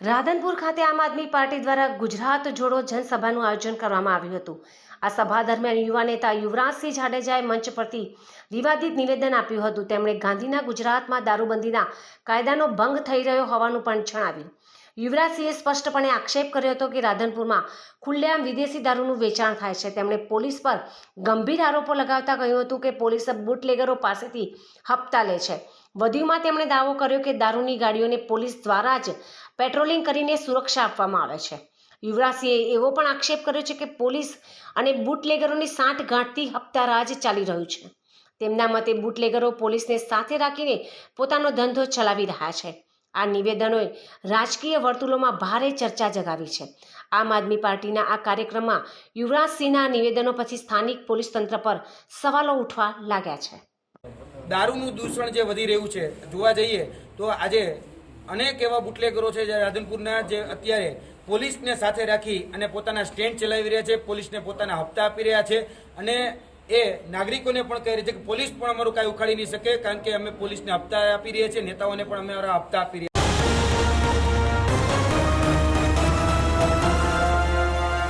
રાધનપુર ખાતે આમ આદમી પાર્ટી દ્વારા ગુજરાત જોડો જનસભાનું આયોજન કરવામાં આવ્યું હતું. આ સભા દરમિયાન યુવા નેતા યુવરાજસિંહ જાડેજાએ મંચ પરથી વિવાદિત નિવેદન આપ્યું હતું. તેમણે ગાંધીના ગુજરાતમાં દારૂબંધીના કાયદાનો ભંગ થઈ રહ્યો હોવાનું પણ જણાવ્યું. યુવરાજસિંહે સ્પષ્ટપણે આક્ષેપ કર્યો હતો કે રાધનપુરમાં ખુલ્લેઆમ વિદેશી દારૂનું વેચાણ થાય છે. તેમણે પોલીસ પર ગંભીર આરોપો લગાવતા કહ્યું હતું કે પોલીસ બુટલેગરો પાસેથી હપ્તા લે છે. વધુમાં તેમણે દાવો કર્યો કે દારૂની ગાડીઓને પોલીસ દ્વારા જ પેટ્રોલિંગ કરીને સુરક્ષા આપવામાં આવે છે. યુવરાજસિંહે એવો પણ આક્ષેપ કર્યો છે કે પોલીસ અને બુટલેગરોની સાંઠગાંઠથી હપ્તારાજ ચાલી રહ્યું છે. તેમના મતે બુટલેગરો પોલીસને સાથે રાખીને પોતાનો ધંધો ચલાવી રહ્યા છે. આ નિવેદનોએ રાજકીય વર્તુળોમાં ભારે ચર્ચા જગાવી છે. આમ આદમી પાર્ટીના આ કાર્યક્રમમાં યુવરાજસિંહના નિવેદનો પછી સ્થાનિક પોલીસ તંત્ર પર સવાલો ઉઠવા લાગ્યા છે. દારૂનું દૂષણ જે વધી રહ્યું છે, જોવા જઈએ તો આજે અનેક એવા બુટલેગરો છે જે રાધનપુરના જે અત્યારે પોલીસને સાથે રાખી અને પોતાના સ્ટેન્ડ ચલાવી રહ્યા છે, પોલીસને પોતાના હપ્તા આપી રહ્યા છે અને એ નાગરિકોને પણ કહી રહ્યા છે કે પોલીસ પણ અમારું કાંઈ ઉખાડી નહીં શકે કારણ કે અમે પોલીસને હપ્તા આપી રહ્યા છીએ, નેતાઓને પણ અમે હપ્તા આપી રહ્યા